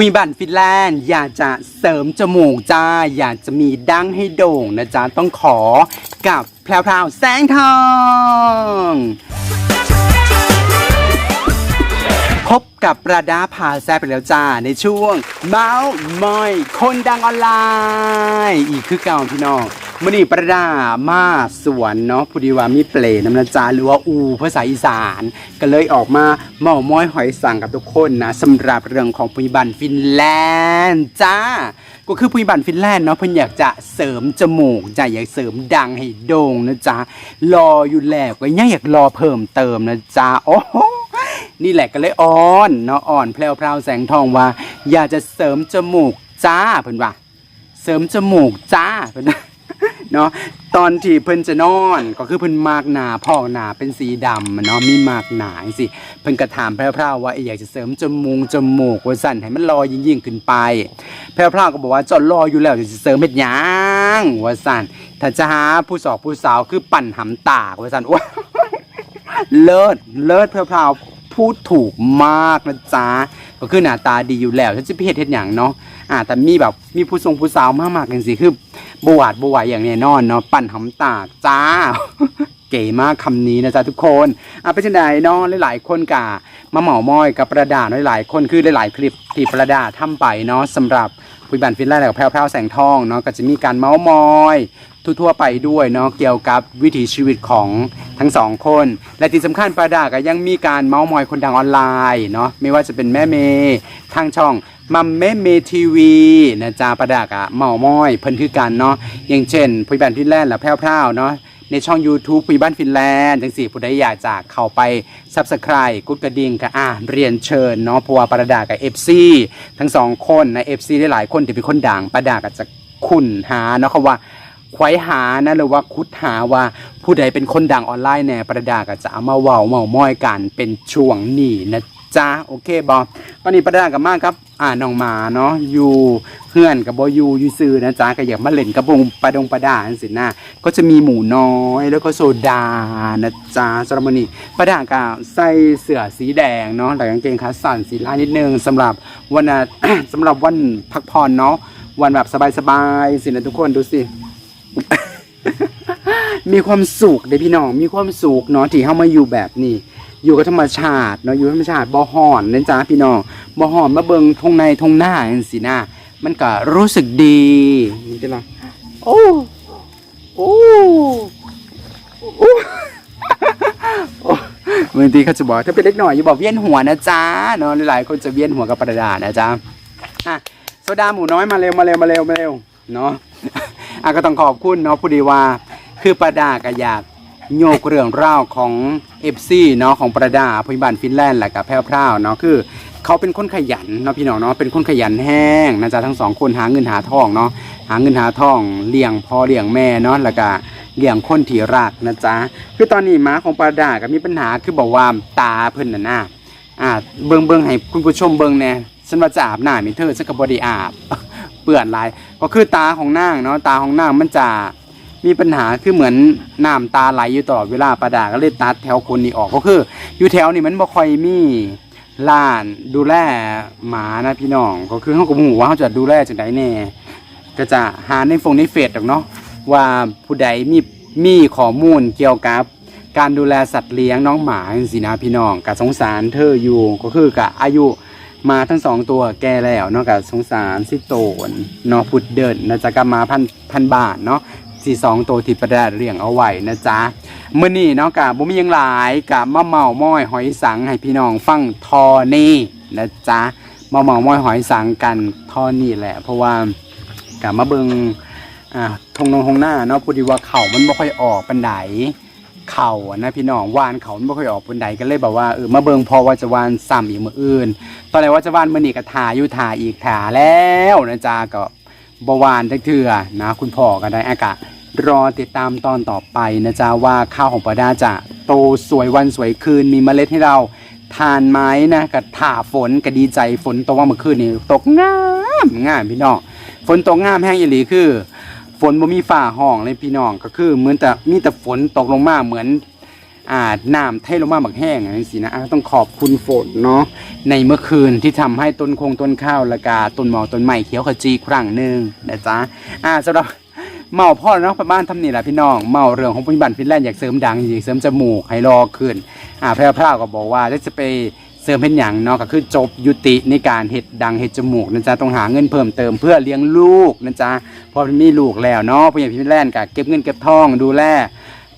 คุยบันฟินแลนด์อยากจะเสริมจมูกจ้า อยากจะมีดั้งให้โด่งนะจ๊ะ ต้องขอกับแพรวๆแสงทอง พบกับประดาพาแซบไปแล้วจ้า ในช่วงเมาส์มอย คนดังออนไลน์ อีกคือเก่าพี่น้อง มื่อนี้ประดามาสวนเนาะพูดีว่ามีเปลน้ำนาจาหรือว่าอูภาษาอีสาน ก็เลยออกมาเมาม้อยหอยสั่งกับทุกคนนะสำหรับเรื่องของปุยบันฟินแลนด์จ้า ก็คือปุยบันฟินแลนด์เนาะเพิ่นอยากจะเสริมจมูกจ้ะอยากเสริมดังให้โด่งนะจ๊ะรออยู่แล้วก็ยังอยากรอเพิ่มเติมนะจ๊ะโอ้โหนี่แหละก็เลยอ่อนเนาะอ่อนแพรวๆแสงทองว่า อยากจะเสริมจมูกจ้าเพิ่นว่า เสริมจมูกจ้าเพิ่น เนาะตอนที่เพิ่นจะนอนก็คือเพิ่นมากหนาพอกหนาเป็นสีดำอะเนาะมีมากหนาจังสิเพิ่นก็ถามแพรววๆว่าเอ้ยอยากจะเสริมจมูกจมูกว่าสั่นให้มันลอยยิ่งๆขึ้นไป แพรวๆก็บอกว่าจอดรออยู่แล้วจะเสริมเฮ็ดหยังว่าสั่นถ้าจะหาผู้สอบผู้สาวคือปั่นหำตากว่าสั่นโอ้เลิศเลิศเพรวๆพูดถูกมากนะจ๊ะ ก็คือหน้าตาดีอยู่แล้วฉันจะไปเฮ็ดเฮ็ดอย่างเนาะอ่าแต่มีแบบมีผู้ทรงผู้สาวมากๆกันสิคือบวาดบวายอย่างแน่นอนเนาะปั่นหำตากจ้าเก๋มากคำนี้นะจ๊ะทุกคนอะเป็นจังไดเนาะหลายๆคนกะมาเหมามอยกับประดาหลายๆคนคือหลายๆคลิปที่ประดาทำไปเนาะสำหรับ คุยบันฟินแลนด์กับแพรวๆแสงทองเนาะก็จะมีการเมาส์มอยทั่วๆไปด้วยเนาะเกี่ยวกับวิถีชีวิตของทั้งสองคน และที่สำคัญประดาก็ยังมีการเมาส์มอยคนดังออนไลน์เนาะไม่ว่าจะเป็นแม่เมย์ทางช่องมัมแม่เมทีวีนะจ๊ะประดากะเมาส์มอยเพิ่นคือกันเนาะอย่างเช่นพุยบันฟินแลนด์และแพร่วๆเนาะ ในช่อง YouTube พุยบ้านฟินแลนด์จังสี่ผู้ใดอยากจะเข้าไป Subscribe กุดกระดิ่งก็อ่าเรียนเชิญเนาะเพราะว่าประดากับ FC ทั้งสองคนนะ FC ได้หลายคนที่เป็นคนดังประดาก็จะคุ้นหาเนาะคำว่าควายหานะหรือว่าคุดหาว่าผู้ใดเป็นคนดังออนไลน์แน่ประดาก็จะเอามาเว้าเมามอยกันเป็นช่วงนี้นะ จ๊ะโอเคบอตอนนี้ประดากับมากครับ อ่าน้องหมาเนาะอยู่เฮือนกับบอยู่อยู่ซื้อนะจ๊ะก็อยากมาเล่นกระบงประดงประดาสินะก็จะมีหมูน้อยแล้วก็โซดานะจ๊ะสำหรับวันนี้ประดาก็ใส่เสื้อสีแดงเนาะแต่กางเกงขาสั้นสีลายนิดนึงสำหรับวันน่ะสำหรับวันพักผ่อนเนาะวันแบบสบายๆสินะทุกคนดูสิมีความสุขเด้พี่น้องมีความสุขเนาะที่เข้ามาอยู่แบบนี้ อยู่กับธรรมชาติเนาะอยู่กับธรรมชาติบ่ห่อนนะจ๊ะพี่น้องบ่ห่อนมาเบิงทงในทงหน้าจังซี่นะมันก็รู้สึกดีนี่จ้ะล่ะโอ้โอ้โอ้โอ้บางทีเขาจะบอกถ้าเป็นเล็กหน่อยอย่าบอกเวียนหัวนะจ๊ะเนาะหลายๆคนจะเวียนหัวกับประดานะจ๊ะอะโซดาหมูน้อยมาเร็วมาเร็วมาเร็วมาเร็วเนาะอะก็ต้องขอบคุณเนาะผู้ดีว่าคือประดาก็อยาก โยกเรื่องเล่าวของเอฟซีเนาะของประดาพยาบาลฟินแลนด์แหละกับแพรวๆเนาะคือ เขาเป็นคนขยันเนาะพี่น้องเนาะเป็นคนขยันแห้งนะจ๊ะทั้งสองคนหาเงินหาทองเนาะหาเงินหาทองเลี้ยงพ่อเลี้ยงแม่เนาะแล้วก็เลี้ยงคนที่รักนะจ๊ะคือตอนนี้ม้าของประดาก็มีปัญหาคือบอกว่าตาเพิ่นน่ะนะอ่าเบิ่งเบิ่งให้คุณผู้ชมเบิ่งแน่ฉันว่าจะอาบน้ำมีเธอฉันก็บ่ได้อาบเปื่อนลายก็คือตาของนางเนาะตาของนางมันจะ มีปัญหาคือเหมือนน้ำตาไหลอยู่ตลอดเวลาประดาก็เลยตัดแถวคนนี้ออกก็คือ อยู่แถวนี้มันบ่ค่อยมีร้านดูแลหมานะพี่น้อง ก็คือเขาก็หูว่าเขาจะดูแลจังไดแน่ก็จะหาในฟงในเฟซดอกเนาะว่าผู้ใดมีมีข้อมูลเกี่ยวกับการดูแลสัตว์เลี้ยงน้องหมาจังซี่นะพี่น้องก็สงสารเธออยู่ก็คือกะอายุมาทั้งสองตัวแก่แล้วเนาะกับสงสารสิโตนเนาะพุดเดินนะจะกับมาพันพันบาทเนาะ สี่สองตัวที่ประดาเลี้ยงเอาไว้นะจ๊ะเมื่อนี้เนาะกับบุมียังหลายกับมะเมาม้อยหอยสังให้พี่น้องฟังทอนี่นะจ๊ะมะเมาม้อยหอยสังกันทอนี่แหละ เพราะว่ากับมาเบิงอ่าทงนงทงหน้าเนาะพอดีว่าเข่ามันไม่ค่อยออกปันไดเข่านะพี่น้องวานเขาไม่ค่อยออกบนใดก็เลยแบบว่าเออมาเบิงพอว่าจะวานซ้ำอีกมืออื่น ตอนแรกว่าจะวานมือนีก็ทาอยู่ทาอีกทาแล้วนะจ๊ะก็ บวานทั้งเถื่อนะคุณพ่อก็ได้อากาศรอติดตามตอนต่อไปนะจ๊ะว่าข้าวของปอด้าจะโตสวยวันสวยคืนมีเมล็ดให้เราทานไหมนะกับถ่าฝนก็ดีใจฝนตกว่าเมื่อคืนนี้ตกงามงามพี่น้องฝนตกงามแห้งอีหลีคือ ฝนบ่มีฝ่าห้องเลยพี่น้องก็คือเหมือนแต่มีแต่ฝนตกลงมาเหมือน อ่าน้ำเทลงมาบักแห้งอย่างนี้สินะต้องขอบคุณฝนเนาะในเมื่อคืนที่ทำให้ต้นคงต้นข้าวละกาต้นหมอกต้นใหม่เขียวขจีครั้งหนึ่งนะจ๊ะอ่าสำหรับเมาพ่อเนาะประมาณทำนี่แหละพี่น้องเมาเรื่องของปัจจุบันฟินแลนด์อยากเสริมดังอยากเสริมจมูกให้รอขึ้นอ่าแพร่พราก็บอกว่าได้จะไปเสริมเป็นอย่างเนาะก็คือจบยุติในการเห็ดดังเห็ดจมูกนะจ๊ะต้องหาเงินเพิ่มเติมเพื่อเลี้ยงลูกนะจ๊ะพอมีลูกแล้วเนาะผู้ใหญ่ฟินแลนด์ก็เก็บเงินเก็บทองดูแล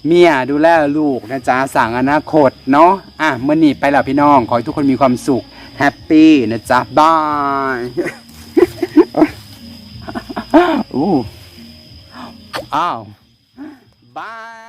เมียดูแลลูกนะจ๊ะสั่งอนาคตเนาะอะเมื่อนี้ไปแล้วพี่น้อง ขอให้ทุกคนมีความสุขแฮปปี้นะจ๊ะบายอู้อ้าวบาย